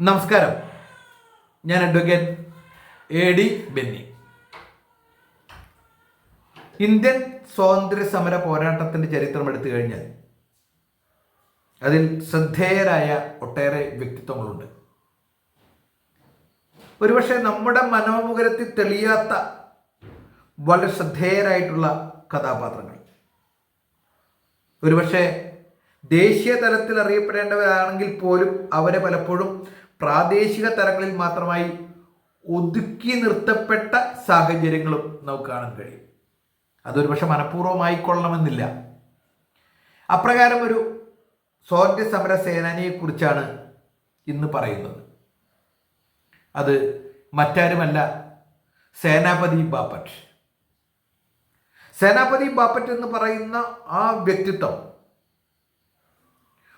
നമസ്കാരം. ഞാൻ advocate A D Benny. Indian സ്വാതന്ത്ര്യ സമര പോരാട്ടത്തിന്റെ ചരിത്രം എടുത്തു കഴിഞ്ഞാൽ അതിൽ ശ്രദ്ധേയരായ ഒട്ടേറെ വ്യക്തിത്വങ്ങളുണ്ട്. ഒരുപക്ഷെ നമ്മുടെ മനോമുഖരത്തിൽ തെളിയാത്ത വളരെ ശ്രദ്ധേയരായിട്ടുള്ള കഥാപാത്രങ്ങൾ. ഒരുപക്ഷെ ദേശീയ തലത്തിൽ അറിയപ്പെടേണ്ടവരാണെങ്കിൽ പോലും അവരെ പലപ്പോഴും പ്രാദേശിക തലങ്ങളിൽ മാത്രമായി ഒതുക്കി നിർത്തപ്പെട്ട സാഹചര്യങ്ങളും നമുക്ക് കാണാൻ കഴിയും. അതൊരു പക്ഷെ മനഃപൂർവമായിക്കൊള്ളണമെന്നില്ല അപ്രകാരം ഒരു സ്വാതന്ത്ര്യ സമര സേനാനിയെക്കുറിച്ചാണ് ഇന്ന് പറയുന്നത്. അത് മറ്റാരുമല്ല സേനാപതി ബാപ്പറ്റ്. സേനാപതി ബാപ്പറ്റ് എന്ന് പറയുന്ന ആ വ്യക്തിത്വം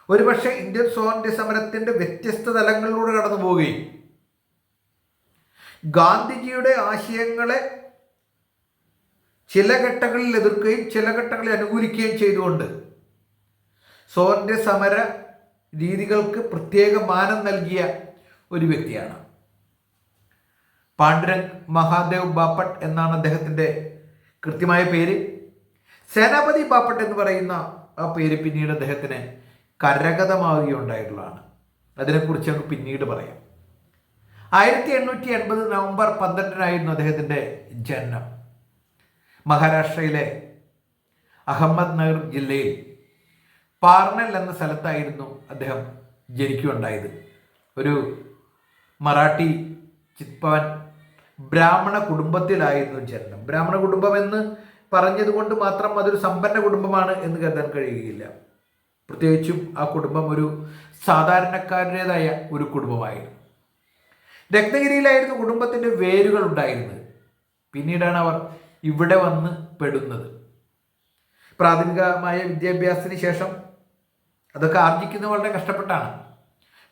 ഒരുപക്ഷെ ഇന്ത്യൻ സ്വാതന്ത്ര്യ സമരത്തിന്റെ വ്യത്യസ്ത തലങ്ങളിലൂടെ കടന്നു പോവുകയും ഗാന്ധിജിയുടെ ആശയങ്ങളെ ചില ഘട്ടങ്ങളിൽ എതിർക്കുകയും ചില ഘട്ടങ്ങളിൽ അനുകൂലിക്കുകയും ചെയ്തുകൊണ്ട് സ്വാതന്ത്ര്യ സമര രീതികൾക്ക് പ്രത്യേക മാനം നൽകിയ ഒരു വ്യക്തിയാണ്. പാണ്ഡുരംഗ് മഹാദേവ് ബാപ്പട്ട് എന്നാണ് അദ്ദേഹത്തിന്റെ കൃത്യമായ പേര്. സേനാപതി ബാപ്പട്ട് എന്ന് പറയുന്ന ആ പേര് പിന്നീട് അദ്ദേഹത്തിന് കരഗതമാവുകയുണ്ടായിട്ടുള്ളതാണ്. അതിനെക്കുറിച്ച് നമുക്ക് പിന്നീട് പറയാം. ആയിരത്തി എണ്ണൂറ്റി എൺപത് നവംബർ പന്ത്രണ്ടിനായിരുന്നു അദ്ദേഹത്തിന്റെ ജനനം. മഹാരാഷ്ട്രയിലെ അഹമ്മദ് നഗർ ജില്ലയിൽ പാർണൽ എന്ന സ്ഥലത്തായിരുന്നു അദ്ദേഹം ജനിക്കുകയുണ്ടായത്. ഒരു മറാഠി ചിത്പവൻ ബ്രാഹ്മണ കുടുംബത്തിലായിരുന്നു ജനനം. ബ്രാഹ്മണ കുടുംബം എന്ന് പറഞ്ഞതുകൊണ്ട് മാത്രം അതൊരു സമ്പന്ന കുടുംബമാണ് എന്ന് കരുതാൻ കഴിയുകയില്ല. പ്രത്യേകിച്ചും ആ കുടുംബം ഒരു സാധാരണക്കാരുടേതായ ഒരു കുടുംബമായിരുന്നു. രത്നഗിരിയിലായിരുന്നു കുടുംബത്തിന്റെ വേരുകൾ ഉണ്ടായിരുന്നത്. പിന്നീടാണ് അവർ ഇവിടെ വന്ന് പെടുന്നത്. പ്രാഥമികമായ വിദ്യാഭ്യാസത്തിന് ശേഷം അതൊക്കെ ആർജിക്കുന്നത് വളരെ കഷ്ടപ്പെട്ടാണ്.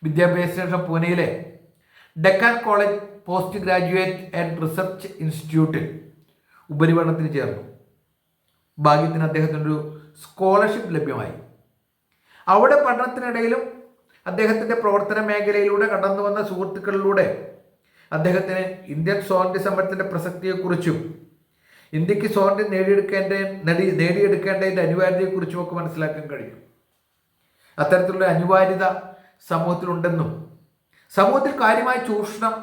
വിദ്യാഭ്യാസത്തിന് ശേഷം പൂനെയിലെ Deccan college post graduate and research ഇൻസ്റ്റിറ്റ്യൂട്ടിൽ ഉപരിപഠനത്തിന് ചേർന്നു. ഭാഗ്യത്തിന് അദ്ദേഹത്തിനൊരു സ്കോളർഷിപ്പ് ലഭ്യമായി. അവിടെ പഠനത്തിനിടയിലും അദ്ദേഹത്തിന്റെ പ്രവർത്തന മേഖലയിലൂടെ കടന്നു വന്ന സുഹൃത്തുക്കളിലൂടെ അദ്ദേഹത്തിന് ഇന്ത്യൻ സ്വാതന്ത്ര്യ സമരത്തിന്റെ പ്രസക്തിയെക്കുറിച്ചും ഇന്ത്യയ്ക്ക് സ്വാതന്ത്ര്യം നേടിയെടുക്കേണ്ട നേടി നേടിയെടുക്കേണ്ടതിന്റെ അനിവാര്യതയെക്കുറിച്ചും ഒക്കെ മനസ്സിലാക്കാൻ കഴിയും. അത്തരത്തിലുള്ള അനിവാര്യത സമൂഹത്തിലുണ്ടെന്നും സമൂഹത്തിൽ കാര്യമായ ചൂഷണം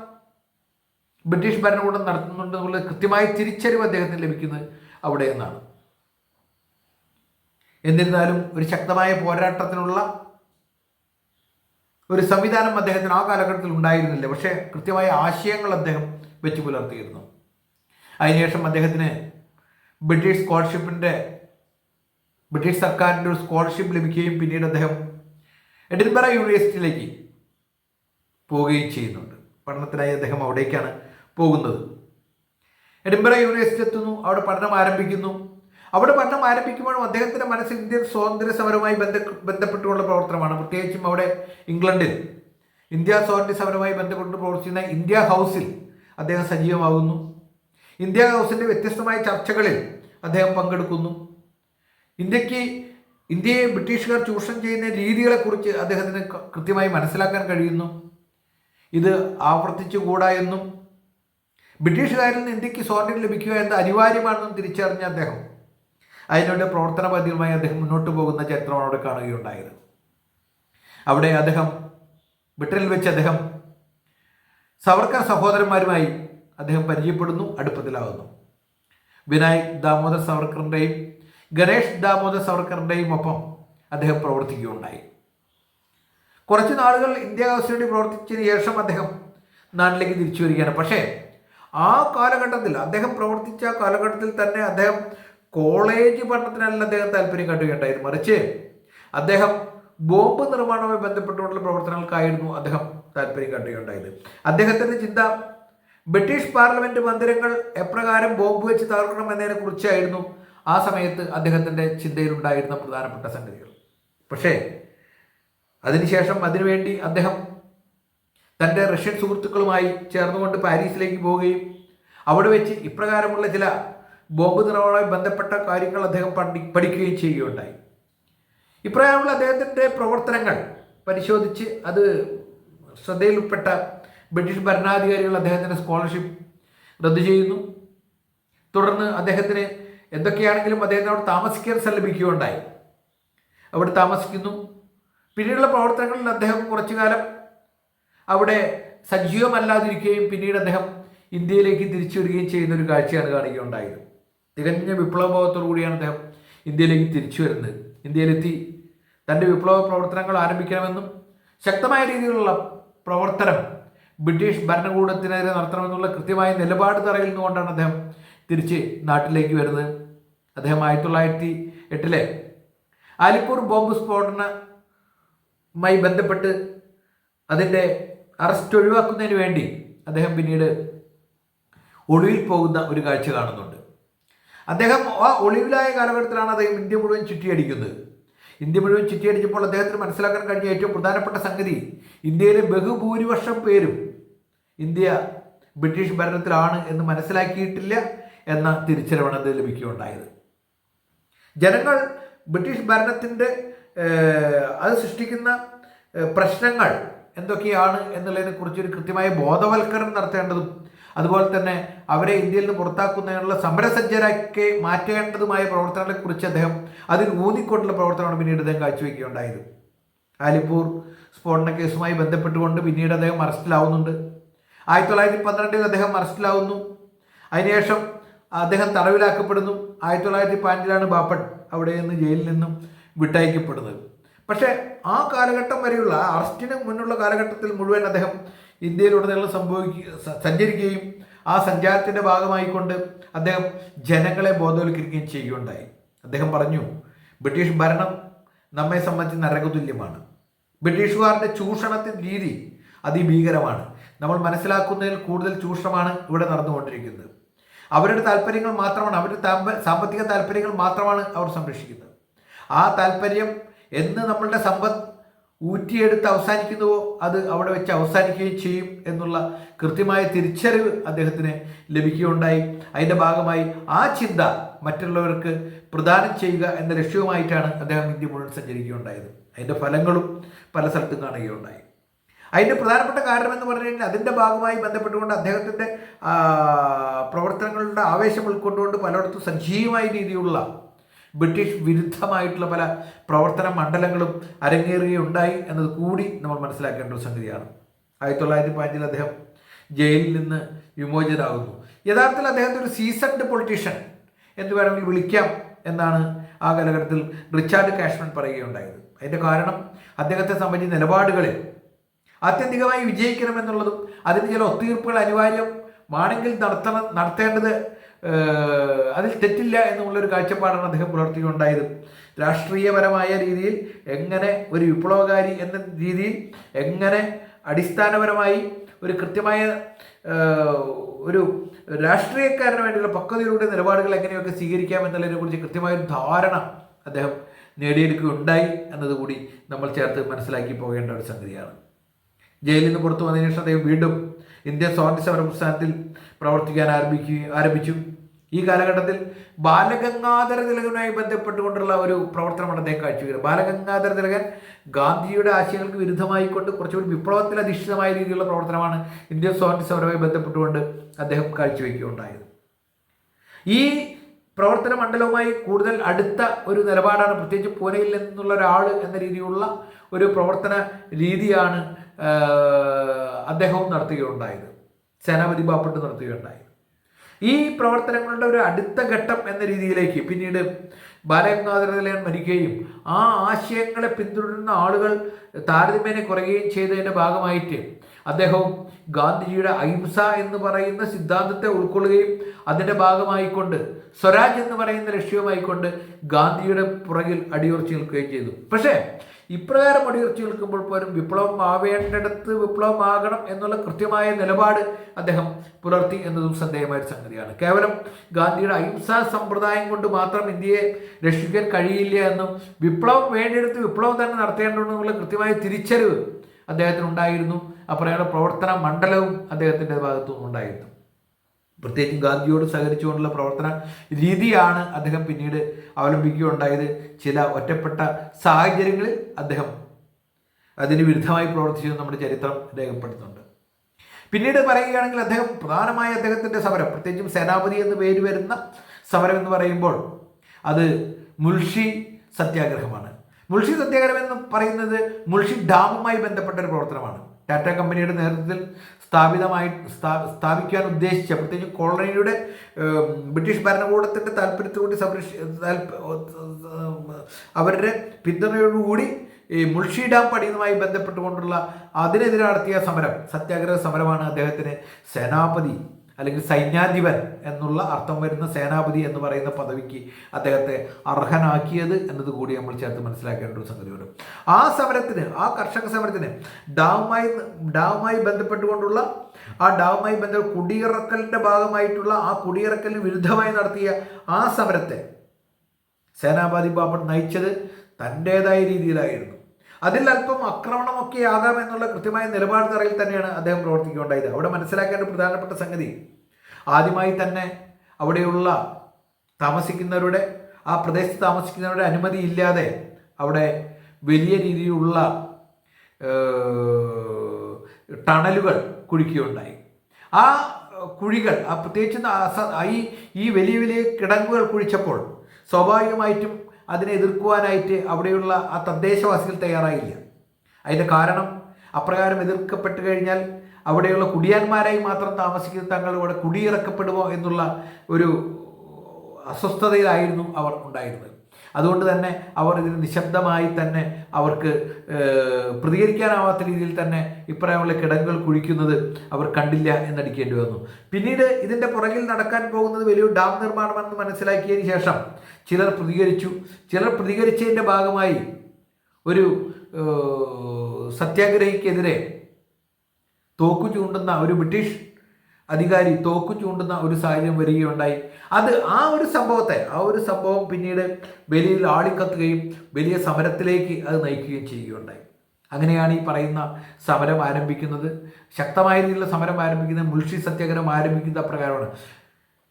ബ്രിട്ടീഷ് ഭരണകൂടം നടത്തുന്നുണ്ടെന്നുള്ള കൃത്യമായ തിരിച്ചറിവ് അദ്ദേഹത്തിന് ലഭിക്കുന്നത് അവിടെ നിന്നാണ് എന്നിരുന്നാലും ഒരു ശക്തമായ പോരാട്ടത്തിനുള്ള ഒരു സംവിധാനം അദ്ദേഹത്തിന് ആ കാലഘട്ടത്തിൽ ഉണ്ടായിരുന്നില്ല. പക്ഷേ കൃത്യമായ ആശയങ്ങൾ അദ്ദേഹം വെച്ച് പുലർത്തിയിരുന്നു. അതിനുശേഷം അദ്ദേഹത്തിന് ബ്രിട്ടീഷ് സ്കോളർഷിപ്പിന്റെ ബ്രിട്ടീഷ് സർക്കാരിന്റെ ഒരു സ്കോളർഷിപ്പ് ലഭിക്കുകയും പിന്നീട് അദ്ദേഹം എഡിൻബറ യൂണിവേഴ്സിറ്റിയിലേക്ക് പോവുകയും ചെയ്യുന്നുണ്ട്. പഠനത്തിനായി അദ്ദേഹം അവിടേക്കാണ് പോകുന്നത്. എഡിൻബറ യൂണിവേഴ്സിറ്റി എത്തുന്നു അവിടെ പഠനം ആരംഭിക്കുന്നു. അവിടെ പഠനം ആരംഭിക്കുമ്പോഴും അദ്ദേഹത്തിന്റെ മനസ്സിൽ ഇന്ത്യൻ സ്വാതന്ത്ര്യ സമരവുമായി ബന്ധ ബന്ധപ്പെട്ടുള്ള പ്രവർത്തനമാണ്. പ്രത്യേകിച്ചും അവിടെ ഇംഗ്ലണ്ടിൽ. ഇന്ത്യ സ്വാതന്ത്ര്യ സമരവുമായി ബന്ധപ്പെട്ട് പ്രവർത്തിക്കുന്ന ഇന്ത്യ ഹൗസിൽ അദ്ദേഹം സജീവമാകുന്നു. ഇന്ത്യ ഹൗസിന്റെ വ്യത്യസ്തമായ ചർച്ചകളിൽ അദ്ദേഹം പങ്കെടുക്കുന്നു. ഇന്ത്യയ്ക്ക് ഇന്ത്യയെ ബ്രിട്ടീഷുകാർ ചൂഷണം ചെയ്യുന്ന രീതികളെക്കുറിച്ച് അദ്ദേഹത്തിന് കൃത്യമായി മനസ്സിലാക്കാൻ കഴിയുന്നു. ഇത് ആവർത്തിച്ചുകൂടാ എന്നും ബ്രിട്ടീഷുകാരിൽ നിന്ന് ഇന്ത്യയ്ക്ക് സ്വാതന്ത്ര്യം ലഭിക്കുക എന്നത് അനിവാര്യമാണെന്നും തിരിച്ചറിഞ്ഞ അദ്ദേഹം അതിനുവേണ്ടി പ്രവർത്തന പദ്ധതിയുമായി അദ്ദേഹം മുന്നോട്ട് പോകുന്ന ചരിത്രമാണ് അവിടെ കാണുകയുണ്ടായത്. അവിടെ അദ്ദേഹം ബ്രിട്ടനിൽ വെച്ച് അദ്ദേഹം സവർക്കർ സഹോദരന്മാരുമായി അദ്ദേഹം പരിചയപ്പെടുന്നു അടുപ്പത്തിലാവുന്നു. വിനായക് ദാമോദർ സവർക്കറിന്റെയും ഗണേഷ് ദാമോദർ സവർക്കറിന്റെയും ഒപ്പം അദ്ദേഹം പ്രവർത്തിക്കുകയുണ്ടായി. കുറച്ച് നാളുകൾ ഇന്ത്യ ഹൗസിന് വേണ്ടി പ്രവർത്തിച്ചതിന് ശേഷം അദ്ദേഹം നാട്ടിലേക്ക് തിരിച്ചു വരികയാണ്. പക്ഷേ ആ കാലഘട്ടത്തിൽ അദ്ദേഹം പ്രവർത്തിച്ച കാലഘട്ടത്തിൽ തന്നെ അദ്ദേഹം കോളേജ് പഠനത്തിനല്ല അദ്ദേഹം താല്പര്യം കണ്ടുകേട്ടായിരുന്നു മറിച്ച് അദ്ദേഹം ബോംബ് നിർമ്മാണവുമായി ബന്ധപ്പെട്ടുകൊണ്ടുള്ള പ്രവർത്തനങ്ങൾക്കായിരുന്നു അദ്ദേഹം താല്പര്യം കാട്ടുകയുണ്ടായത്. അദ്ദേഹത്തിന്റെ ചിന്ത ബ്രിട്ടീഷ് പാർലമെന്റ് മന്ദിരങ്ങൾ എപ്രകാരം ബോംബ് വെച്ച് തകർക്കണം എന്നതിനെ കുറിച്ചായിരുന്നു ആ സമയത്ത് അദ്ദേഹത്തിന്റെ ചിന്തയിലുണ്ടായിരുന്ന പ്രധാനപ്പെട്ട സംഗതികൾ. പക്ഷേ അതിനുശേഷം അതിനുവേണ്ടി അദ്ദേഹം തന്റെ റഷ്യൻ സുഹൃത്തുക്കളുമായി ചേർന്നുകൊണ്ട് പാരീസിലേക്ക് പോവുകയും അവിടെ വെച്ച് ഇപ്രകാരമുള്ള ചില ബോംബ് നിർമ്മാണവുമായി ബന്ധപ്പെട്ട കാര്യങ്ങൾ അദ്ദേഹം പഠി പഠിക്കുകയും ചെയ്യുകയുണ്ടായി. ഇപ്രകാരമുള്ള അദ്ദേഹത്തിന്റെ പ്രവർത്തനങ്ങൾ പരിശോധിച്ച് അത് ശ്രദ്ധയിൽപ്പെട്ട ബ്രിട്ടീഷ് ഭരണാധികാരികൾ അദ്ദേഹത്തിന്റെ സ്കോളർഷിപ്പ് റദ്ദു ചെയ്യുന്നു. തുടർന്ന് അദ്ദേഹത്തിന് എന്തൊക്കെയാണെങ്കിലും അദ്ദേഹത്തിന് അവിടെ താമസിക്കാൻ സ്ഥലം ലഭിക്കുകയുണ്ടായി. അവിടെ താമസിക്കുന്നു. പിന്നീടുള്ള പ്രവർത്തനങ്ങളിൽ അദ്ദേഹം കുറച്ചു കാലം അവിടെ സജീവമല്ലാതിരിക്കുകയും പിന്നീട് അദ്ദേഹം ഇന്ത്യയിലേക്ക് തിരിച്ചു വരികയും ചെയ്യുന്ന ഒരു കാഴ്ചയാണ് കാണുകയുണ്ടായത്. തികഞ്ഞ വിപ്ലവബോധത്തോടു കൂടിയാണ് അദ്ദേഹം ഇന്ത്യയിലേക്ക് തിരിച്ചു വരുന്നത്. ഇന്ത്യയിലെത്തി തന്റെ വിപ്ലവ പ്രവർത്തനങ്ങൾ ആരംഭിക്കണമെന്നും ശക്തമായ രീതിയിലുള്ള പ്രവർത്തനം ബ്രിട്ടീഷ് ഭരണകൂടത്തിനെതിരെ നടത്തണമെന്നുള്ള കൃത്യമായ നിലപാട് തറയിൽ നിന്നുകൊണ്ടാണ് അദ്ദേഹം തിരിച്ച് നാട്ടിലേക്ക് വരുന്നത്. അദ്ദേഹം ആയിരത്തി തൊള്ളായിരത്തി എട്ടിലെ ആലിപ്പൂർ ബോംബ് സ്ഫോടനമായി ബന്ധപ്പെട്ട് അതിന്റെ അറസ്റ്റ് ഒഴിവാക്കുന്നതിന് വേണ്ടി അദ്ദേഹം പിന്നീട് ഒളിവിൽ പോകുന്ന ഒരു കാഴ്ച കാണുന്നുണ്ട്. അദ്ദേഹം ആ ഒളിവിലായ കാലഘട്ടത്തിലാണ് അദ്ദേഹം ഇന്ത്യ മുഴുവൻ ചുറ്റിയടിക്കുന്നത് ഇന്ത്യ മുഴുവൻ ചുറ്റിയടിച്ചപ്പോൾ അദ്ദേഹത്തിന് മനസ്സിലാക്കാൻ കഴിഞ്ഞ ഏറ്റവും പ്രധാനപ്പെട്ട സംഗതി ഇന്ത്യയിലെ ബഹുഭൂരിപക്ഷം പേരും ഇന്ത്യ ബ്രിട്ടീഷ് ഭരണത്തിലാണ് എന്ന് മനസ്സിലാക്കിയിട്ടില്ല എന്ന തിരിച്ചറിവാണ് അത് ലഭിക്കുകയുണ്ടായത്. ജനങ്ങൾ ബ്രിട്ടീഷ് ഭരണത്തിന്റെ അത് സൃഷ്ടിക്കുന്ന പ്രശ്നങ്ങൾ എന്തൊക്കെയാണ് എന്നുള്ളതിനെ കുറിച്ച് ഒരു കൃത്യമായ ബോധവൽക്കരണം നടത്തേണ്ടതും അതുപോലെ തന്നെ അവരെ ഇന്ത്യയിൽ നിന്ന് പുറത്താക്കുന്നതിനുള്ള സമരസജ്ജരാക്കി മാറ്റേണ്ടതുമായ പ്രവർത്തനങ്ങളെക്കുറിച്ച് അദ്ദേഹം അതിൽ ഊന്നിക്കൊണ്ടുള്ള പ്രവർത്തനമാണ് പിന്നീട് അദ്ദേഹം കാഴ്ചവെക്കുകയുണ്ടായത്. ആലിപ്പൂർ സ്ഫോടന കേസുമായി ബന്ധപ്പെട്ടുകൊണ്ട് പിന്നീട് അദ്ദേഹം അറസ്റ്റിലാവുന്നുണ്ട്. ആയിരത്തി തൊള്ളായിരത്തി പന്ത്രണ്ടിൽ അദ്ദേഹം അറസ്റ്റിലാവുന്നു. അതിനുശേഷം അദ്ദേഹം തടവിലാക്കപ്പെടുന്നു. ആയിരത്തി തൊള്ളായിരത്തി പതിനഞ്ചിലാണ് ബാപ്പട്ട് അവിടെ നിന്ന് ജയിലിൽ നിന്നും വിട്ടയക്കപ്പെടുന്നത്. പക്ഷേ ആ കാലഘട്ടം വരെയുള്ള അറസ്റ്റിന് മുന്നുള്ള കാലഘട്ടത്തിൽ മുഴുവൻ അദ്ദേഹം ഇന്ത്യയിലുടനീളം സംഭവിക്കുക സഞ്ചരിക്കുകയും ആ സഞ്ചാരത്തിന്റെ ഭാഗമായിക്കൊണ്ട് അദ്ദേഹം ജനങ്ങളെ ബോധവൽക്കരിക്കുകയും ചെയ്യുകയുണ്ടായി. അദ്ദേഹം പറഞ്ഞു ബ്രിട്ടീഷ് ഭരണം നമ്മെ സംബന്ധിച്ച് നരകതുല്യമാണ്. ബ്രിട്ടീഷുകാരുടെ ചൂഷണത്തിന്റെ രീതി അതിഭീകരമാണ്. നമ്മൾ മനസ്സിലാക്കുന്നതിൽ കൂടുതൽ ചൂഷണമാണ് ഇവിടെ നടന്നുകൊണ്ടിരിക്കുന്നത്. അവരുടെ താല്പര്യങ്ങൾ മാത്രമാണ് അവരുടെ സാമ്പത്തിക താല്പര്യങ്ങൾ മാത്രമാണ് അവർ സംരക്ഷിക്കുന്നത്. ആ താല്പര്യം എന്ന് നമ്മളുടെ സമ്പത്ത് ഊറ്റിയെടുത്ത് അവസാനിക്കുന്നുവോ? അത് അവിടെ വെച്ച് അവസാനിക്കുകയും ചെയ്യും എന്നുള്ള കൃത്യമായ തിരിച്ചറിവ് അദ്ദേഹത്തിന് ലഭിക്കുകയുണ്ടായി. അതിന്റെ ഭാഗമായി ആ ചിന്ത മറ്റുള്ളവർക്ക് പ്രദാനം ചെയ്യുക എന്ന ലക്ഷ്യവുമായിട്ടാണ് അദ്ദേഹം ഇന്ത്യ മുഴുവൻ സഞ്ചരിക്കുകയുണ്ടായത്. അതിന്റെ ഫലങ്ങളും പല സ്ഥലത്തും കാണുകയുണ്ടായി. അതിന്റെ പ്രധാനപ്പെട്ട കാരണം എന്ന് പറഞ്ഞു കഴിഞ്ഞാൽ അതിന്റെ ഭാഗമായി ബന്ധപ്പെട്ടുകൊണ്ട് അദ്ദേഹത്തിന്റെ പ്രവർത്തനങ്ങളുടെ ആവേശം ഉൾക്കൊണ്ടുകൊണ്ട് പലയിടത്തും സജീവമായ രീതിയിലുള്ള ബ്രിട്ടീഷ് വിരുദ്ധമായിട്ടുള്ള പല പ്രവർത്തന മണ്ഡലങ്ങളും അരങ്ങേറുകയുണ്ടായി എന്നത് കൂടി നമ്മൾ മനസ്സിലാക്കേണ്ട ഒരു സംഗതിയാണ്. ആയിരത്തി തൊള്ളായിരത്തി പതിനഞ്ചിൽ അദ്ദേഹം ജയിലിൽ നിന്ന് വിമോചിതരാകുന്നു യഥാർത്ഥത്തിൽ അദ്ദേഹത്തെ ഒരു സീസൺഡ് പൊളിറ്റീഷ്യൻ എന്ന് വേണമെങ്കിൽ വിളിക്കാം എന്നാണ് ആ കാലഘട്ടത്തിൽ റിച്ചാർഡ് കാഷ്മൻ പറയുകയുണ്ടായത്. അതിന്റെ കാരണം അദ്ദേഹത്തെ സംബന്ധിച്ച നിലപാടുകളിൽ ആത്യന്തികമായി വിജയിക്കണമെന്നുള്ളതും അതിന് ചില ഒത്തുതീർപ്പുകൾ അനിവാര്യമാണെങ്കിൽ നടത്തണം നടത്തേണ്ടത് അതിൽ തെറ്റില്ല എന്നുള്ളൊരു കാഴ്ചപ്പാടാണ് അദ്ദേഹം പുലർത്തിയുണ്ടായത് രാഷ്ട്രീയപരമായ രീതിയിൽ എങ്ങനെ ഒരു വിപ്ലവകാരി എന്ന രീതിയിൽ എങ്ങനെ അടിസ്ഥാനപരമായി ഒരു കൃത്യമായ ഒരു രാഷ്ട്രീയക്കാരന് വേണ്ടിയുള്ള പക്വതയിലൂടെ നിലപാടുകൾ എങ്ങനെയൊക്കെ സ്വീകരിക്കാം എന്നുള്ളതിനെ കുറിച്ച് കൃത്യമായ ഒരു ധാരണ അദ്ദേഹം നേടിയെടുക്കുകയുണ്ടായി എന്നതുകൂടി നമ്മൾ ചേർത്ത് മനസ്സിലാക്കി പോകേണ്ട ഒരു സംഗതിയാണ്. ജയിലിൽ നിന്ന് പുറത്തു വന്നതിന് ശേഷം അദ്ദേഹം വീണ്ടും ഇന്ത്യൻ സ്വാതന്ത്ര്യ സമര പ്രസ്ഥാനത്തിൽ പ്രവർത്തിക്കാൻ ആരംഭിക്കുകയും ആരംഭിച്ചു. ഈ കാലഘട്ടത്തിൽ ബാലഗംഗാധര തിലകനുമായി ബന്ധപ്പെട്ടുകൊണ്ടുള്ള ഒരു പ്രവർത്തനമാണ് അദ്ദേഹം കാഴ്ചവെക്കുന്നത്. ബാലഗംഗാധര തിലകൻ ഗാന്ധിയുടെ ആശയങ്ങൾക്ക് വിരുദ്ധമായിക്കൊണ്ട് കുറച്ചുകൂടി വിപ്ലവത്തിൽ അധിഷ്ഠിതമായ രീതിയിലുള്ള പ്രവർത്തനമാണ് ഇന്ത്യൻ സ്വാതന്ത്ര്യ സമരവുമായി ബന്ധപ്പെട്ടുകൊണ്ട് അദ്ദേഹം കാഴ്ചവെക്കുകയുണ്ടായത്. ഈ പ്രവർത്തന മണ്ഡലവുമായി കൂടുതൽ അടുത്ത ഒരു നിലപാടാണ് പ്രത്യേകിച്ച് പൂനെയിൽ നിന്നുള്ള ഒരാൾ എന്ന രീതിയിലുള്ള ഒരു പ്രവർത്തന രീതിയാണ് അദ്ദേഹവും നടത്തുകയുണ്ടായത്. സേനാപതി ബാപ്പട്ട് നടത്തുകയുണ്ടായത് ഈ പ്രവർത്തനങ്ങളുടെ ഒരു അടുത്ത ഘട്ടം എന്ന രീതിയിലേക്ക് പിന്നീട് ബാലഗംഗാധര ബാലഗംഗാധരനിലയൻ മരിക്കുകയും ആ ആശയങ്ങളെ പിന്തുടരുന്ന ആളുകൾ താരതമ്യേന കുറയുകയും ചെയ്തതിന്റെ ഭാഗമായിട്ട് അദ്ദേഹവും ഗാന്ധിജിയുടെ അഹിംസ എന്ന് പറയുന്ന സിദ്ധാന്തത്തെ ഉൾക്കൊള്ളുകയും അതിന്റെ ഭാഗമായിക്കൊണ്ട് സ്വരാജ് എന്ന് പറയുന്ന ലക്ഷ്യവുമായിക്കൊണ്ട് ഗാന്ധിയുടെ പുറകിൽ അടിയുറച്ചു നിൽക്കുകയും ചെയ്തു. പക്ഷേ ഇപ്രകാരം അടിയുറച്ചു നിൽക്കുമ്പോൾ പോലും വിപ്ലവം ആവേണ്ടിടത്ത് വിപ്ലവമാകണം എന്നുള്ള കൃത്യമായ നിലപാട് അദ്ദേഹം പുലർത്തി എന്നതും സന്ദേഹമായ ഒരു സംഗതിയാണ്. കേവലം ഗാന്ധിയുടെ അഹിംസാ സമ്പ്രദായം കൊണ്ട് മാത്രം ഇന്ത്യയെ രക്ഷിക്കാൻ കഴിയില്ല എന്നും വിപ്ലവം വേണ്ടിയെടുത്ത് വിപ്ലവം തന്നെ നടത്തേണ്ടതെന്നുള്ള കൃത്യമായ തിരിച്ചറിവ് അദ്ദേഹത്തിന് ഉണ്ടായിരുന്നു അപ്രകാരം പ്രവർത്തന മണ്ഡലവും അദ്ദേഹത്തിന്റെ ഭാഗത്തു നിന്നുണ്ടായിരുന്നു പ്രത്യേകിച്ചും ഗാന്ധിയോട് സഹകരിച്ചുകൊണ്ടുള്ള പ്രവർത്തന രീതിയാണ് അദ്ദേഹം പിന്നീട് അവലംബിക്കുകയുണ്ടായത്. ചില ഒറ്റപ്പെട്ട സാഹചര്യങ്ങളിൽ അദ്ദേഹം അതിന് വിരുദ്ധമായി പ്രവർത്തിച്ചത് നമ്മുടെ ചരിത്രം രേഖപ്പെടുത്തുന്നുണ്ട്. പിന്നീട് പറയുകയാണെങ്കിൽ അദ്ദേഹം പ്രധാനമായ അദ്ദേഹത്തിന്റെ സമരം പ്രത്യേകിച്ചും സേനാപതി എന്ന് പേര് വരുന്ന സമരം എന്ന് പറയുമ്പോൾ അത് മുൾഷി സത്യാഗ്രഹമാണ്. മുൾഷി സത്യാഗ്രഹം എന്ന് പറയുന്നത് മുൾഷി ഡാമുമായി ബന്ധപ്പെട്ട ഒരു പ്രവർത്തനമാണ്. ടാറ്റ കമ്പനിയുടെ നേതൃത്വത്തിൽ സ്ഥാപിതമായി സ്ഥാപിക്കാൻ ഉദ്ദേശിച്ച പ്രത്യേകിച്ച് കോളനിയുടെ ബ്രിട്ടീഷ് ഭരണകൂടത്തിന്റെ താല്പര്യത്തോടുകൂടി സംരക്ഷ അവരുടെ പിന്തുണയോടുകൂടി ഈ മുൾഷി ഡാം പണിയുമായി ബന്ധപ്പെട്ടുകൊണ്ടുള്ള അതിനെതിരെ നടത്തിയ സമരം സത്യാഗ്രഹ സമരമാണ് അദ്ദേഹത്തിന് സേനാപതി അല്ലെങ്കിൽ സൈന്യാധിപൻ എന്നുള്ള അർത്ഥം വരുന്ന സേനാപതി എന്ന് പറയുന്ന പദവിക്ക് അദ്ദേഹത്തെ അർഹനാക്കിയത് എന്നത് കൂടി നമ്മൾ ചേർത്ത് മനസ്സിലാക്കേണ്ട ഒരു സംഗതിയുണ്ട് ആ സമരത്തിന് ആ കർഷക സമരത്തിന് ഡാവുമായി ഡാവുമായി ബന്ധപ്പെട്ടുകൊണ്ടുള്ള ആ ഡാവുമായി ബന്ധ കുടിയിറക്കലിന്റെ ഭാഗമായിട്ടുള്ള ആ കുടിയിറക്കലിന് വിരുദ്ധമായി നടത്തിയ ആ സമരത്തെ സേനാപതി ബാബൻ നയിച്ചത് തന്റേതായ രീതിയിലായിരുന്നു. അതിൽ അല്പം ആക്രമണമൊക്കെ ആകാം എന്നുള്ള കൃത്യമായ നിലപാട് തറയിൽ തന്നെയാണ് അദ്ദേഹം പ്രവർത്തിക്കുകയുണ്ടായത്. അവിടെ മനസ്സിലാക്കേണ്ട പ്രധാനപ്പെട്ട സംഗതി ആദ്യമായി തന്നെ അവിടെയുള്ള താമസിക്കുന്നവരുടെ ആ പ്രദേശത്ത് താമസിക്കുന്നവരുടെ അനുമതി ഇല്ലാതെ അവിടെ വലിയ രീതിയിലുള്ള ടണലുകൾ കുഴിക്കുകയുണ്ടായി. ആ കുഴികൾ ആ പ്രത്യേകിച്ച് ഈ വലിയ വലിയ കിടങ്ങുകൾ കുഴിച്ചപ്പോൾ സ്വാഭാവികമായിട്ടും അതിനെ എതിർക്കുവാനായിട്ട് അവിടെയുള്ള ആ തദ്ദേശവാസികൾ തയ്യാറായില്ല. അതിന്റെ കാരണം അപ്രകാരം എതിർക്കപ്പെട്ട് കഴിഞ്ഞാൽ അവിടെയുള്ള കുടിയാന്മാരായി മാത്രം താമസിക്കുന്ന തങ്ങൾ ഇവിടെ കുടിയിറക്കപ്പെടുമോ എന്നുള്ള ഒരു അസ്വസ്ഥതയിലായിരുന്നു അവർ ഉണ്ടായിരുന്നത്. അതുകൊണ്ട് തന്നെ അവർ ഇതിന് നിശബ്ദമായി തന്നെ അവർക്ക് പ്രതികരിക്കാനാവാത്ത രീതിയിൽ തന്നെ ഇപ്രായമുള്ള കിടങ്ങുകൾ കുഴിക്കുന്നത് അവർ കണ്ടില്ല എന്നടിക്കേണ്ടി വന്നു. പിന്നീട് ഇതിന്റെ പുറകിൽ നടക്കാൻ പോകുന്നത് വലിയൊരു ഡാം നിർമ്മാണമെന്ന് മനസ്സിലാക്കിയതിന് ശേഷം ചിലർ പ്രതികരിച്ചു. ചിലർ പ്രതികരിച്ചതിന്റെ ഭാഗമായി ഒരു സത്യാഗ്രഹിക്കെതിരെ തോക്കു ചൂണ്ടുന്ന ഒരു ബ്രിട്ടീഷ് അധികാരി തോക്കു ചൂണ്ടുന്ന ഒരു സാഹചര്യം വരികയുണ്ടായി. അത് ആ ഒരു സംഭവത്തെ ആ ഒരു സംഭവം പിന്നീട് വലിയ ആളിക്കത്തുകയും വലിയ സമരത്തിലേക്ക് അത് നയിക്കുകയും ചെയ്യുകയുണ്ടായി. അങ്ങനെയാണ് ഈ പറയുന്ന സമരം ആരംഭിക്കുന്നത്. ശക്തമായ രീതിയിലുള്ള സമരം ആരംഭിക്കുന്നത്. മുൾഷി സത്യാഗ്രഹം ആരംഭിക്കുന്ന പ്രകാരമാണ്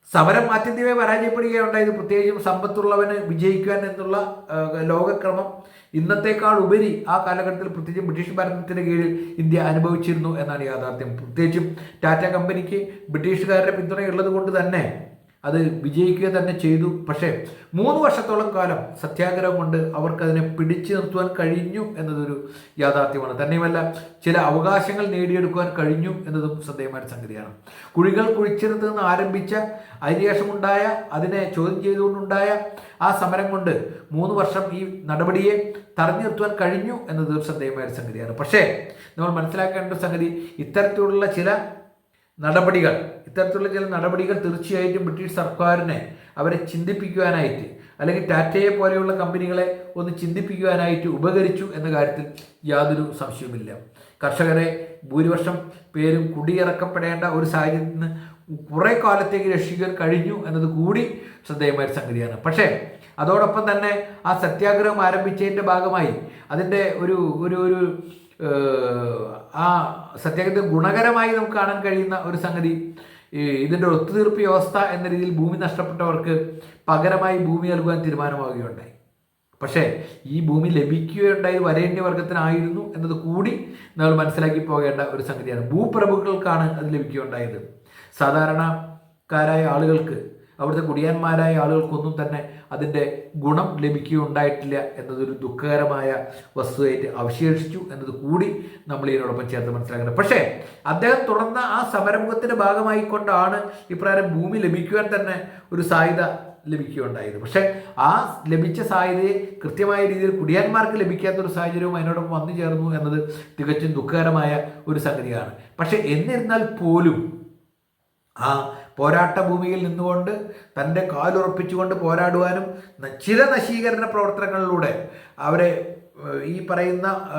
സമരം ആത്യന്തികമായി പരാജയപ്പെടുകയുണ്ടായത് പ്രത്യേകിച്ചും സമ്പത്തുള്ളവന് വിജയിക്കാൻ എന്നുള്ള ലോകക്രമം ഇന്നത്തേക്കാൾ ഉപരി ആ കാലഘട്ടത്തിൽ പ്രത്യേകിച്ചും ബ്രിട്ടീഷ് ഭരണത്തിന്റെ കീഴിൽ ഇന്ത്യ അനുഭവിച്ചിരുന്നു എന്നാണ് യാഥാർത്ഥ്യം. പ്രത്യേകിച്ചും ടാറ്റ കമ്പനിക്ക് ബ്രിട്ടീഷുകാരുടെ പിന്തുണയുള്ളത് കൊണ്ട് തന്നെ അത് വിജയിക്കുക തന്നെ ചെയ്തു. പക്ഷേ മൂന്ന് വർഷത്തോളം കാലം സത്യാഗ്രഹം കൊണ്ട് അവർക്കതിനെ പിടിച്ചു നിർത്തുവാൻ കഴിഞ്ഞു എന്നതൊരു യാഥാർത്ഥ്യമാണ്. തന്നെയുമല്ല ചില അവകാശങ്ങൾ നേടിയെടുക്കുവാൻ കഴിഞ്ഞു എന്നതും ശ്രദ്ധേയമായ സംഗതിയാണ്. കുഴികൾ കുഴിച്ചിടത്ത് നിന്ന് ആരംഭിച്ച അതിനുശേഷമുണ്ടായ അതിനെ ചോദ്യം ചെയ്തുകൊണ്ടുണ്ടായ ആ സമരം കൊണ്ട് മൂന്ന് വർഷം ഈ നടപടിയെ തടഞ്ഞു നിർത്തുവാൻ കഴിഞ്ഞു എന്നത് ശ്രദ്ധേയമായ സംഗതിയാണ്. പക്ഷേ നമ്മൾ മനസ്സിലാക്കേണ്ട സംഗതി ഇത്തരത്തിലുള്ള ചില നടപടികൾ. ഇത്തരത്തിലുള്ള ചില നടപടികൾ തീർച്ചയായിട്ടും ബ്രിട്ടീഷ് സർക്കാരിനെ അവരെ ചിന്തിപ്പിക്കുവാനായിട്ട് അല്ലെങ്കിൽ ടാറ്റയെ പോലെയുള്ള കമ്പനികളെ ഒന്ന് ചിന്തിപ്പിക്കുവാനായിട്ട് ഉപകരിച്ചു എന്ന കാര്യത്തിൽ യാതൊരു സംശയവുമില്ല. കർഷകരെ ഭൂരിപക്ഷം പേരും കുടിയിറക്കപ്പെടേണ്ട ഒരു സാഹചര്യത്തിൽ നിന്ന് കുറേ കാലത്തേക്ക് രക്ഷിക്കാൻ കഴിഞ്ഞു എന്നത് കൂടി ശ്രദ്ധേയമായ സംഗതിയാണ്. പക്ഷേ അതോടൊപ്പം തന്നെ ആ സത്യാഗ്രഹം ആരംഭിച്ചതിന്റെ ഭാഗമായി അതിന്റെ ഒരു ഒരു ഒരു ആ സത്യാഗ്രഹത്തെ ഗുണകരമായി നമുക്ക് കാണാൻ കഴിയുന്ന ഒരു സംഗതി ഇതിന്റെ ഒത്തുതീർപ്പ് വ്യവസ്ഥ എന്ന രീതിയിൽ ഭൂമി നഷ്ടപ്പെട്ടവർക്ക് പകരമായി ഭൂമി നൽകുവാൻ തീരുമാനമാവുകയുണ്ടായി. പക്ഷേ ഈ ഭൂമി ലഭിക്കുകയുണ്ടായി വരേണ്യ വർഗത്തിനായിരുന്നു എന്നത് കൂടി നമ്മൾ മനസ്സിലാക്കി പോകേണ്ട ഒരു സംഗതിയാണ്. ഭൂപ്രഭുക്കൾക്കാണ് അത് ലഭിക്കുകയുണ്ടായത്. സാധാരണക്കാരായ ആളുകൾക്ക് അവിടുത്തെ കുടിയാന്മാരായ ആളുകൾക്കൊന്നും തന്നെ അതിന്റെ ഗുണം ലഭിക്കുകയുണ്ടായിട്ടില്ല എന്നതൊരു ദുഃഖകരമായ വസ്തുവായിട്ട് അവശേഷിച്ചു എന്നത് കൂടി നമ്മൾ ഇതിനോടൊപ്പം ചേർത്ത് മനസ്സിലാക്കുന്നത് പക്ഷേ അദ്ദേഹം തുറന്ന ആ സമരമുഖത്തിന്റെ ഭാഗമായിക്കൊണ്ടാണ് ഇപ്രകാരം ഭൂമി ലഭിക്കുവാൻ തന്നെ ഒരു സാധ്യത ലഭിക്കുകയുണ്ടായത്. പക്ഷേ ആ ലഭിച്ച സാധ്യതയെ കൃത്യമായ രീതിയിൽ കുടിയാന്മാർക്ക് ലഭിക്കാത്ത ഒരു സാഹചര്യവും അതിനോടൊപ്പം വന്നു ചേർന്നു എന്നത് തികച്ചും ദുഃഖകരമായ ഒരു സംഗതിയാണ്. പക്ഷേ എന്നിരുന്നാൽ പോലും ആ പോരാട്ട ഭൂമിയിൽ നിന്നുകൊണ്ട് തന്റെ കാലുറപ്പിച്ചുകൊണ്ട് പോരാടുവാനും ചില നശീകരണ പ്രവർത്തനങ്ങളിലൂടെ അവരെ ഈ പറയുന്ന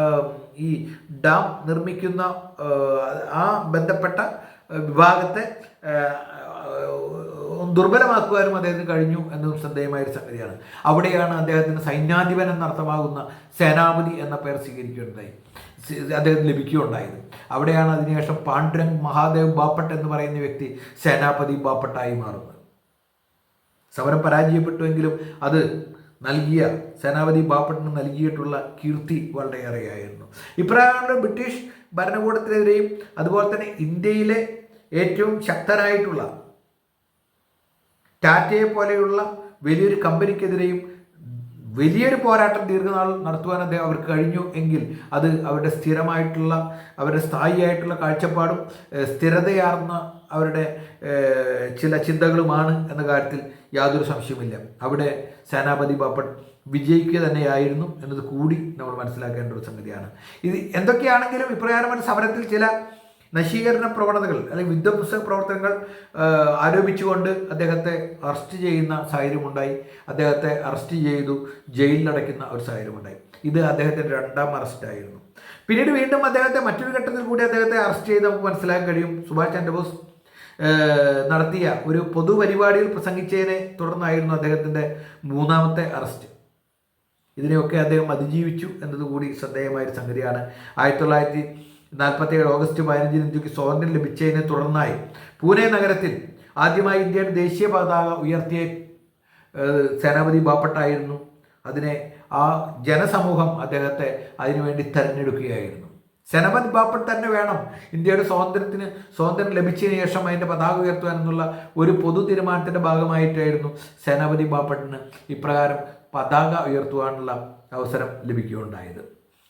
ഈ ഡാം നിർമ്മിക്കുന്ന ആ ബന്ധപ്പെട്ട വിഭാഗത്തെ ദുർബലമാക്കുവാനും അദ്ദേഹത്തിന് കഴിഞ്ഞു എന്നതും ശ്രദ്ധേയമായ ഒരു സംഗതിയാണ്. അവിടെയാണ് അദ്ദേഹത്തിന് സൈന്യാധിപൻ എന്നർത്ഥമാകുന്ന സേനാപതി എന്ന പേർ സ്വീകരിക്കുകയുണ്ടായി. സി- അദ്ദേഹത്തിന് ലഭിക്കുകയുണ്ടായത്. അവിടെയാണ് അതിനുശേഷം പാണ്ഡുരംഗ് മഹാദേവ് ബാപ്പട്ട് എന്ന് പറയുന്ന വ്യക്തി സേനാപതി ബാപ്പട്ടായി മാറുന്നത്. സമരം പരാജയപ്പെട്ടുവെങ്കിലും അത് നൽകിയ സേനാപതി ബാപ്പട്ടിന് നൽകിയിട്ടുള്ള കീർത്തി വളരെയേറെയായിരുന്നു. ഇപ്രകാരം ബ്രിട്ടീഷ് ഭരണകൂടത്തിനെതിരെയും അതുപോലെ തന്നെ ഇന്ത്യയിലെ ഏറ്റവും ശക്തരായിട്ടുള്ള ടാറ്റയെ പോലെയുള്ള വലിയൊരു കമ്പനിക്കെതിരെയും വലിയൊരു പോരാട്ടം ദീർഘനാൾ നടത്തുവാൻ അദ്ദേഹം അവർക്ക് കഴിഞ്ഞു എങ്കിൽ അത് അവരുടെ സ്ഥിരമായിട്ടുള്ള അവരുടെ സ്ഥായിയായിട്ടുള്ള കാഴ്ചപ്പാടും സ്ഥിരതയാർന്ന അവരുടെ ചില ചിന്തകളുമാണ് എന്ന കാര്യത്തിൽ യാതൊരു സംശയവുമില്ല. അവിടെ സേനാപതി ബാപ്പട്ട് വിജയിക്കുക തന്നെയായിരുന്നു എന്നത് കൂടി നമ്മൾ മനസ്സിലാക്കേണ്ട ഒരു സംഗതിയാണ്. ഇത് എന്തൊക്കെയാണെങ്കിലും ഇപ്രകാരമായ സമരത്തിൽ ചില നശീകരണ പ്രവണതകൾ അല്ലെങ്കിൽ വിധ്വംസ പ്രവർത്തനങ്ങൾ ആരോപിച്ചുകൊണ്ട് അദ്ദേഹത്തെ അറസ്റ്റ് ചെയ്യുന്ന സാഹചര്യമുണ്ടായി. അദ്ദേഹത്തെ അറസ്റ്റ് ചെയ്തു. ജയിലിലടയ്ക്കുന്ന ഒരു സാഹചര്യമുണ്ടായി. ഇത് അദ്ദേഹത്തിന്റെ രണ്ടാം അറസ്റ്റായിരുന്നു പിന്നീട് വീണ്ടും അദ്ദേഹത്തെ മറ്റൊരു ഘട്ടത്തിൽ കൂടി അദ്ദേഹത്തെ അറസ്റ്റ് ചെയ്ത് നമുക്ക് മനസ്സിലാക്കാൻ കഴിയും. സുഭാഷ് ചന്ദ്രബോസ് നടത്തിയ ഒരു പൊതുപരിപാടിയിൽ പ്രസംഗിച്ചതിനെ തുടർന്നായിരുന്നു അദ്ദേഹത്തിന്റെ മൂന്നാമത്തെ അറസ്റ്റ്. ഇതിനെയൊക്കെ അദ്ദേഹം അതിജീവിച്ചു എന്നതുകൂടി ശ്രദ്ധേയമായൊരു സംഗതിയാണ്. ആയിരത്തി തൊള്ളായിരത്തി നാൽപ്പത്തി ഏഴ് ഓഗസ്റ്റ് പതിനഞ്ചിന് ഇന്ത്യയ്ക്ക് സ്വാതന്ത്ര്യം ലഭിച്ചതിനെ തുടർന്നായി പൂനെ നഗരത്തിൽ ആദ്യമായി ഇന്ത്യയുടെ ദേശീയ പതാക ഉയർത്തിയ സേനാപതി ബാപ്പട്ടായിരുന്നു. അതിനെ ആ ജനസമൂഹം അദ്ദേഹത്തെ അതിനുവേണ്ടി തെരഞ്ഞെടുക്കുകയായിരുന്നു. സേനാപതി ബാപ്പട്ട് തന്നെ വേണം ഇന്ത്യയുടെ സ്വാതന്ത്ര്യത്തിന് സ്വാതന്ത്ര്യം ലഭിച്ചതിന് ശേഷം അതിന്റെ പതാക ഉയർത്തുവാൻ എന്നുള്ള ഒരു പൊതു തീരുമാനത്തിന്റെ ഭാഗമായിട്ടായിരുന്നു സേനാപതി ബാപ്പട്ടിന് ഇപ്രകാരം പതാക ഉയർത്തുവാനുള്ള അവസരം ലഭിക്കുകയുണ്ടായത്.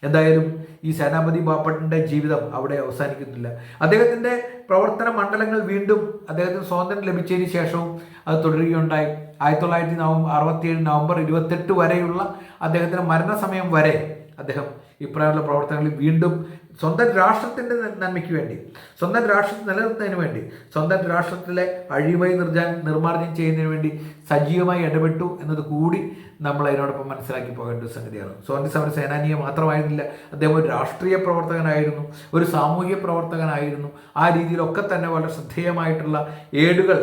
എന്തായാലും ഈ സേനാപതി ബാപ്പട്ടിന്റെ ജീവിതം അവിടെ അവസാനിക്കുന്നില്ല. അദ്ദേഹത്തിന്റെ പ്രവർത്തന മണ്ഡലങ്ങൾ വീണ്ടും അദ്ദേഹത്തിന് സ്വാതന്ത്ര്യം ലഭിച്ചതിന് ശേഷവും അത് തുടരുകയുണ്ടായി. ആയിരത്തി തൊള്ളായിരത്തി നവംബർ അറുപത്തിയേഴ് നവംബർ ഇരുപത്തെട്ട് വരെയുള്ള അദ്ദേഹത്തിന്റെ മരണസമയം വരെ അദ്ദേഹം ഇപ്രകാരമുള്ള പ്രവർത്തനങ്ങളിൽ വീണ്ടും സ്വന്തം രാഷ്ട്രത്തിന്റെ നന്മയ്ക്ക് വേണ്ടി സ്വന്തം രാഷ്ട്രത്തെ നിലനിർത്തുന്നതിന് വേണ്ടി സ്വന്തം രാഷ്ട്രത്തിലെ അഴിമതി നിർജാൻ നിർമ്മാർജനം ചെയ്യുന്നതിന് വേണ്ടി സജീവമായി ഇടപെട്ടു എന്നത് കൂടി നമ്മൾ അതിനോടൊപ്പം മനസ്സിലാക്കി പോകേണ്ട ഒരു സംഗതിയാണ്. സ്വാതന്ത്ര്യ സമര സേനാനിയെ മാത്രമായിരുന്നില്ല അദ്ദേഹം ഒരു രാഷ്ട്രീയ പ്രവർത്തകനായിരുന്നു ഒരു സാമൂഹിക പ്രവർത്തകനായിരുന്നു. ആ രീതിയിലൊക്കെ തന്നെ വളരെ ശ്രദ്ധേയമായിട്ടുള്ള ഏടുകൾ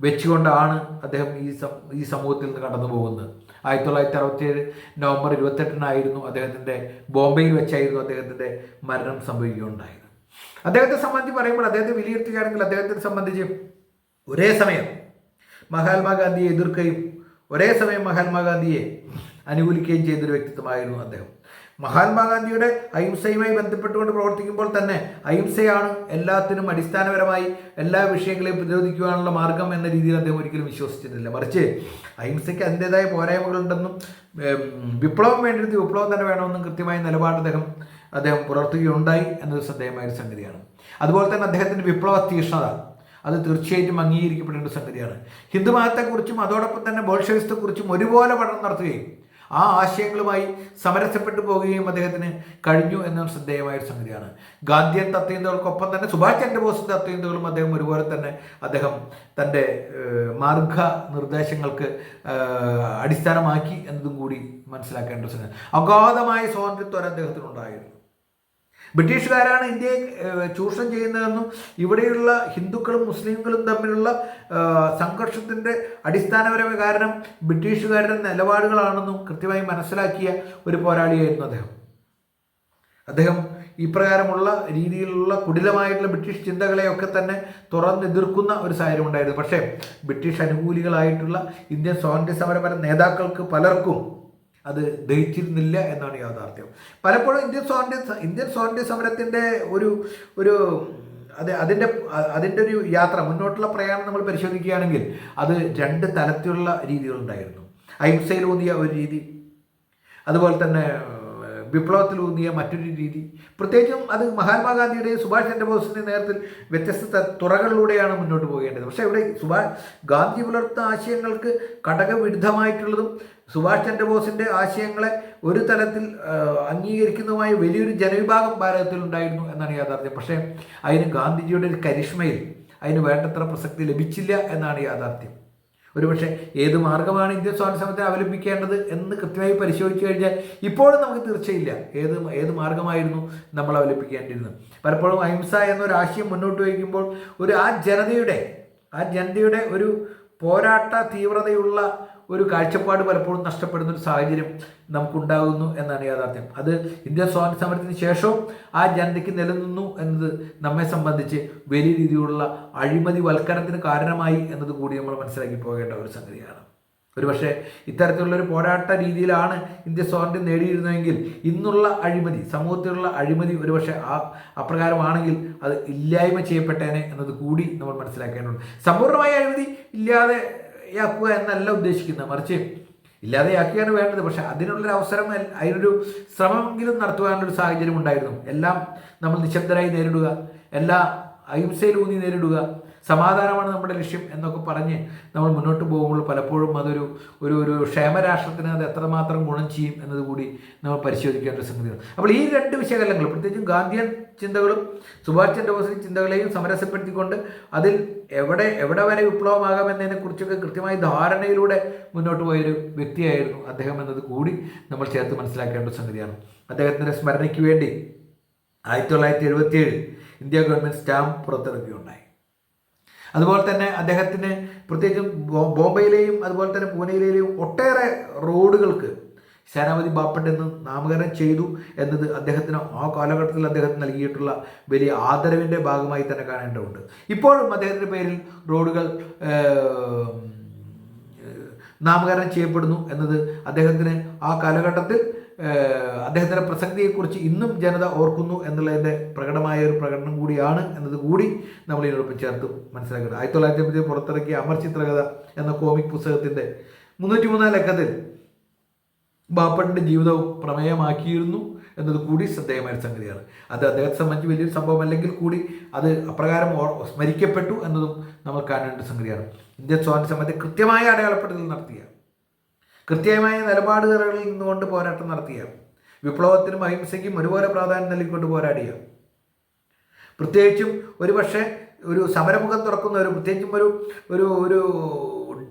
വെച്ചുകൊണ്ടാണ് അദ്ദേഹം ഈ ഈ സമൂഹത്തിൽ നിന്ന് കടന്നു പോകുന്നത് ആയിരത്തി തൊള്ളായിരത്തി അറുപത്തിയേഴ് നവംബർ ഇരുപത്തെട്ടിനായിരുന്നു അദ്ദേഹത്തിന്റെ ബോംബെയിൽ വെച്ചായിരുന്നു അദ്ദേഹത്തിന്റെ മരണം സംഭവിക്കുകയുണ്ടായത്. അദ്ദേഹത്തെ സംബന്ധിച്ച് പറയുമ്പോൾ അദ്ദേഹത്തെ വിലയിരുത്തുകയാണെങ്കിൽ അദ്ദേഹത്തെ സംബന്ധിച്ച് ഒരേ സമയം മഹാത്മാഗാന്ധിയെ എതിർക്കുകയും ഒരേ സമയം മഹാത്മാഗാന്ധിയെ അനുകൂലിക്കുകയും ചെയ്തൊരു വ്യക്തിത്വമായിരുന്നു അദ്ദേഹം. മഹാത്മാഗാന്ധിയുടെ അഹിംസയുമായി ബന്ധപ്പെട്ടുകൊണ്ട് പ്രവർത്തിക്കുമ്പോൾ തന്നെ അഹിംസയാണ് എല്ലാത്തിനും അടിസ്ഥാനപരമായി എല്ലാ വിഷയങ്ങളെയും പ്രതിരോധിക്കുവാനുള്ള മാർഗം എന്ന രീതിയിൽ അദ്ദേഹം ഒരിക്കലും വിശ്വസിച്ചിട്ടില്ല. മറിച്ച് അഹിംസയ്ക്ക് അതിന്റെതായ പോരായ്മകളുണ്ടെന്നും വിപ്ലവം വേണ്ടിയിട്ട് വിപ്ലവം തന്നെ വേണമെന്നും കൃത്യമായ നിലപാട് അദ്ദേഹം അദ്ദേഹം പുലർത്തുകയുണ്ടായി എന്നത് ശ്രദ്ധേയമായ ഒരു സംഗതിയാണ്. അതുപോലെ തന്നെ അദ്ദേഹത്തിന്റെ വിപ്ലവ തീഷ്ണത അത് തീർച്ചയായിട്ടും അംഗീകരിക്കപ്പെടേണ്ട സംഗതിയാണ്. ഹിന്ദുമതത്തെക്കുറിച്ചും അതോടൊപ്പം തന്നെ ബോൾഷവിസത്തെക്കുറിച്ചും ഒരുപോലെ പഠനം നടത്തുകയും ആ ആശയങ്ങളുമായി സമരസപ്പെട്ടു പോകുകയും അദ്ദേഹത്തിന് കഴിഞ്ഞു എന്ന ശ്രദ്ധേയമായ ഒരു സംഗതിയാണ്. ഗാന്ധിയൻ തത്വചിന്തകൾക്കൊപ്പം തന്നെ സുഭാഷ് ചന്ദ്രബോസ് തത്വചിന്തകളും അദ്ദേഹം ഒരുപോലെ തന്നെ അദ്ദേഹം തന്റെ മാർഗ നിർദ്ദേശങ്ങൾക്ക് അടിസ്ഥാനമാക്കി എന്നതും കൂടി മനസ്സിലാക്കേണ്ട സംഗതി അഗാധമായ സ്വാതന്ത്ര്യത്വം അദ്ദേഹത്തിനുണ്ടായിരുന്നു. ബ്രിട്ടീഷുകാരാണ് ഇന്ത്യയെ ചൂഷണം ചെയ്യുന്നതെന്നും ഇവിടെയുള്ള ഹിന്ദുക്കളും മുസ്ലിങ്ങളും തമ്മിലുള്ള സംഘർഷത്തിന്റെ അടിസ്ഥാനപരമായ കാരണം ബ്രിട്ടീഷുകാരുടെ നിലപാടുകളാണെന്നും കൃത്യമായി മനസ്സിലാക്കിയ ഒരു പോരാളിയായിരുന്നു അദ്ദേഹം. അദ്ദേഹം ഇപ്രകാരമുള്ള രീതിയിലുള്ള കുടിലമായിട്ടുള്ള ബ്രിട്ടീഷ് ചിന്തകളെയൊക്കെ തന്നെ തുറന്നെതിർക്കുന്ന ഒരു സാഹചര്യം ഉണ്ടായിരുന്നു. പക്ഷേ ബ്രിട്ടീഷ് അനുകൂലികളായിട്ടുള്ള ഇന്ത്യൻ സ്വാതന്ത്ര്യ സമരപര നേതാക്കൾക്ക് പലർക്കും അത് ദഹിച്ചിരുന്നില്ല എന്നാണ് യാഥാർത്ഥ്യം. പലപ്പോഴും ഇന്ത്യൻ സ്വാതന്ത്ര്യ ഇന്ത്യൻ സ്വാതന്ത്ര്യ സമരത്തിന്റെ ഒരു ഒരു അത് അതിന്റെ അതിന്റെ ഒരു യാത്ര മുന്നോട്ടുള്ള പ്രയാണം നമ്മൾ പരിശോധിക്കുകയാണെങ്കിൽ അത് രണ്ട് തലത്തിലുള്ള രീതികളുണ്ടായിരുന്നു. അഹിംസയിലൂന്നിയ ഒരു രീതി അതുപോലെ തന്നെ വിപ്ലവത്തിലൂന്നിയ മറ്റൊരു രീതി. പ്രത്യേകിച്ചും അത് മഹാത്മാഗാന്ധിയുടെയും സുഭാഷ് ചന്ദ്രബോസിന്റെയും നേതൃത്വത്തിൽ വ്യത്യസ്ത തുറകളിലൂടെയാണ് മുന്നോട്ട് പോകേണ്ടത്. പക്ഷേ ഇവിടെ സുഭാഷ് ഗാന്ധി പുലർത്തുന്ന ആശയങ്ങൾക്ക് ഘടകവിരുദ്ധമായിട്ടുള്ളതും സുഭാഷ് ചന്ദ്രബോസിന്റെ ആശയങ്ങളെ ഒരു തലത്തിൽ അംഗീകരിക്കുന്നതുമായ വലിയൊരു ജനവിഭാഗം ഭാരതത്തിൽ ഉണ്ടായിരുന്നു എന്നാണ് യാഥാർത്ഥ്യം. പക്ഷേ അതിന് ഗാന്ധിജിയുടെ ഒരു കരിഷ്മയിൽ അതിന് വേണ്ടത്ര പ്രസക്തി ലഭിച്ചില്ല എന്നാണ് യാഥാർത്ഥ്യം. ഒരുപക്ഷെ ഏത് മാർഗമാണ് ഇന്ത്യൻ സ്വാതന്ത്ര്യ സമരത്തെ അവലംബിക്കേണ്ടത് എന്ന് കൃത്യമായി പരിശോധിച്ചു കഴിഞ്ഞാൽ ഇപ്പോഴും നമുക്ക് തീർച്ചയില്ല ഏത് ഏത് മാർഗമായിരുന്നു നമ്മൾ അവലംബിക്കേണ്ടിരുന്നത് പലപ്പോഴും അഹിംസ എന്നൊരു ആശയം മുന്നോട്ട് വയ്ക്കുമ്പോൾ ഒരു ആ ജനതയുടെ ആ ജനതയുടെ ഒരു പോരാട്ട തീവ്രതയുള്ള ഒരു കാഴ്ചപ്പാട് പലപ്പോഴും നഷ്ടപ്പെടുന്ന ഒരു സാഹചര്യം നമുക്കുണ്ടാകുന്നു എന്നാണ് യാഥാർത്ഥ്യം. അത് ഇന്ത്യൻ സ്വാതന്ത്ര്യ സമരത്തിന് ശേഷവും ആ ജനതയ്ക്ക് നിലനിന്നു എന്നത് നമ്മെ സംബന്ധിച്ച് വലിയ രീതിയിലുള്ള അഴിമതി വൽക്കരണത്തിന് കാരണമായി എന്നത് കൂടി നമ്മൾ മനസ്സിലാക്കി പോകേണ്ട ഒരു സംഗതിയാണ്. ഒരുപക്ഷെ ഇത്തരത്തിലുള്ളൊരു പോരാട്ട രീതിയിലാണ് ഇന്ത്യ സ്വാതന്ത്ര്യം നേടിയിരുന്നതെങ്കിൽ ഇന്നുള്ള അഴിമതി സമൂഹത്തിലുള്ള അഴിമതി ഒരുപക്ഷെ ആ അപ്രകാരമാണെങ്കിൽ അത് ഇല്ലായ്മ ചെയ്യപ്പെട്ടേനെ എന്നത് കൂടി നമ്മൾ മനസ്സിലാക്കേണ്ടതുണ്ട്. സമ്പൂർണമായ അഴിമതി ഇല്ലാതെയാക്കുക എന്നല്ല ഉദ്ദേശിക്കുന്നത്. മറിച്ച് ഇല്ലാതെയാക്കിയാണ് വേണ്ടത്. പക്ഷെ അതിനുള്ളൊരു അവസരം അതിനൊരു ശ്രമമെങ്കിലും നടത്തുവാനുള്ളൊരു സാഹചര്യം ഉണ്ടായിരുന്നു. എല്ലാം നമ്മൾ നിശബ്ദരായി നേരിടുക. എല്ലാ അഹിംസയിലൂന്നി നേരിടുക. സമാധാനമാണ് നമ്മുടെ ലക്ഷ്യം എന്നൊക്കെ പറഞ്ഞ് നമ്മൾ മുന്നോട്ട് പോകുമ്പോൾ പലപ്പോഴും അതൊരു ഒരു ഒരു ക്ഷേമരാഷ്ട്രത്തിന് അത് എത്രമാത്രം ഗുണം ചെയ്യും എന്നതുകൂടി നമ്മൾ പരിശോധിക്കേണ്ട സംഗതിയാണ്. അപ്പോൾ ഈ രണ്ട് വിശകലനങ്ങൾ പ്രത്യേകിച്ചും ഗാന്ധിയൻ ചിന്തകളും സുഭാഷ് ചന്ദ്രബോസിന്റെ ചിന്തകളെയും സമരസപ്പെടുത്തിക്കൊണ്ട് അതിൽ എവിടെ എവിടെ വരെ വിപ്ലവമാകാം കുറിച്ചൊക്കെ കൃത്യമായ ധാരണയിലൂടെ മുന്നോട്ട് പോയൊരു വ്യക്തിയായിരുന്നു അദ്ദേഹം എന്നത് കൂടി നമ്മൾ ചേർത്ത് മനസ്സിലാക്കേണ്ട സംഗതിയാണ്. അദ്ദേഹത്തിന്റെ സ്മരണയ്ക്ക് വേണ്ടി ആയിരത്തി തൊള്ളായിരത്തി എഴുപത്തിയേഴ് ഇന്ത്യ ഗവൺമെന്റ് സ്റ്റാമ്പ് പുറത്തിറക്കുകയുണ്ടായി അതുപോലെ തന്നെ അദ്ദേഹത്തിന് പ്രത്യേകിച്ചും ബോംബെയിലെയും അതുപോലെ തന്നെ പൂനെയിലെയും ഒട്ടേറെ റോഡുകൾക്ക് സേനാപതി ബാപ്പട്ട് എന്ന് നാമകരണം ചെയ്തു എന്നത് അദ്ദേഹത്തിന് ആ കാലഘട്ടത്തിൽ അദ്ദേഹത്തിന് നൽകിയിട്ടുള്ള വലിയ ആദരവിന്റെ ഭാഗമായി തന്നെ കാണേണ്ടതുണ്ട്. ഇപ്പോഴും അദ്ദേഹത്തിന്റെ പേരിൽ റോഡുകൾ നാമകരണം ചെയ്യപ്പെടുന്നു എന്നത് അദ്ദേഹത്തിന് ആ കാലഘട്ടത്തിൽ അദ്ദേഹത്തിന്റെ പ്രസക്തിയെക്കുറിച്ച് ഇന്നും ജനത ഓർക്കുന്നു എന്നുള്ളതിന്റെ പ്രകടമായ ഒരു പ്രകടനം കൂടിയാണ് എന്നത് കൂടി നമ്മൾ ഇതിനോടൊപ്പം ചേർത്ത് മനസ്സിലാക്കുന്നത് ആയിരത്തി തൊള്ളായിരത്തി അമ്പത്തി പുറത്തിറക്കിയ അമർ ചിത്രകഥ എന്ന കോമിക് പുസ്തകത്തിന്റെ മുന്നൂറ്റി മൂന്നാം ലക്കത്തിൽ ബാപ്പട്ടിന്റെ ജീവിതവും പ്രമേയമാക്കിയിരുന്നു എന്നത് കൂടി ശ്രദ്ധേയമായ സംഗതിയാണ്. അത് അദ്ദേഹത്തെ സംബന്ധിച്ച് വലിയൊരു സംഭവം അല്ലെങ്കിൽ കൂടി അത് അപ്രകാരം സ്മരിക്കപ്പെട്ടു എന്നതും നമ്മൾ കാണേണ്ട സംഗതിയാണ്. ഇന്ത്യൻ സ്വാതന്ത്ര്യ സമയത്ത് കൃത്യമായ അടയാളപ്പെടുത്തൽ നടത്തിയ കൃത്യമായ നിലപാടുകളിൽ നിന്നുകൊണ്ട് പോരാട്ടം നടത്തിയ വിപ്ലവത്തിനും അഹിംസയ്ക്കും ഒരുപോലെ പ്രാധാന്യം നൽകിക്കൊണ്ട് പോരാടിയ പ്രത്യേകിച്ചും ഒരുപക്ഷെ ഒരു സമരമുഖം തുറക്കുന്ന ഒരു പ്രത്യേകിച്ചും ഒരു ഒരു ഒരു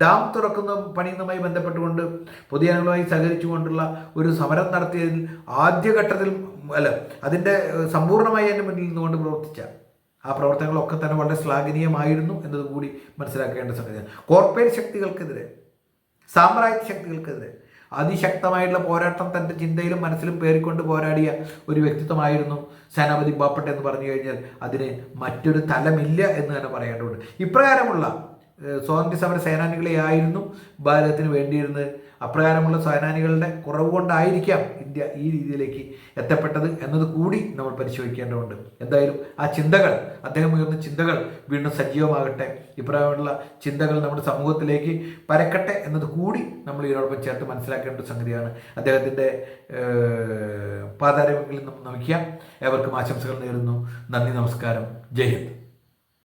ഡാം തുറക്കുന്ന പണിയുന്നതുമായി ബന്ധപ്പെട്ടുകൊണ്ട് പൊതുജനങ്ങളുമായി സഹകരിച്ചുകൊണ്ടുള്ള ഒരു സമരം നടത്തിയതിൽ ആദ്യഘട്ടത്തിൽ അല്ല അതിന്റെ സമ്പൂർണമായി എന്റെ മുന്നിൽ നിന്നുകൊണ്ട് പ്രവർത്തിച്ച ആ പ്രവർത്തനങ്ങളൊക്കെ തന്നെ വളരെ ശ്ലാഘനീയമായിരുന്നു എന്നതുകൂടി മനസ്സിലാക്കേണ്ട സംഗതിയാണ്. കോർപ്പറേറ്റ് ശക്തികൾക്കെതിരെ സാമ്രാജ്യ ശക്തികൾക്കെതിരെ. അതിശക്തമായിട്ടുള്ള പോരാട്ടം തന്റെ ചിന്തയിലും മനസ്സിലും പേറിക്കൊണ്ട് പോരാടിയ ഒരു വ്യക്തിത്വമായിരുന്നു സേനാപതി ബാപ്പട്ട് എന്ന് പറഞ്ഞു കഴിഞ്ഞാൽ അതിന് മറ്റൊരു തലമില്ല എന്ന് തന്നെ പറയേണ്ടതുണ്ട് ഇപ്രകാരമുള്ള സ്വാതന്ത്ര്യ സമര സേനാനികളെ ആയിരുന്നു ഭാരതത്തിന് വേണ്ടിയിരുന്നത്. അപ്രകാരമുള്ള സേനാനികളുടെ കുറവ് കൊണ്ടായിരിക്കാം ഇന്ത്യ ഈ രീതിയിലേക്ക് എത്തപ്പെട്ടത് എന്നത് കൂടി നമ്മൾ പരിശോധിക്കേണ്ടതുണ്ട്. എന്തായാലും ആ ചിന്തകൾ അദ്ദേഹം ഉയർന്ന ചിന്തകൾ വീണ്ടും സജീവമാകട്ടെ. ഇപ്രകാരമുള്ള ചിന്തകൾ നമ്മുടെ സമൂഹത്തിലേക്ക് പരക്കട്ടെ എന്നത് കൂടി നമ്മൾ ഇതിനോടൊപ്പം ചേർത്ത് മനസ്സിലാക്കേണ്ട സംഗതിയാണ്. അദ്ദേഹത്തിന്റെ പാതാരങ്ങളിൽ നമിക്കാം ഏവർക്കും ആശംസകൾ നേരുന്നു. നന്ദി നമസ്കാരം. ജയ് ഹിന്ദ്.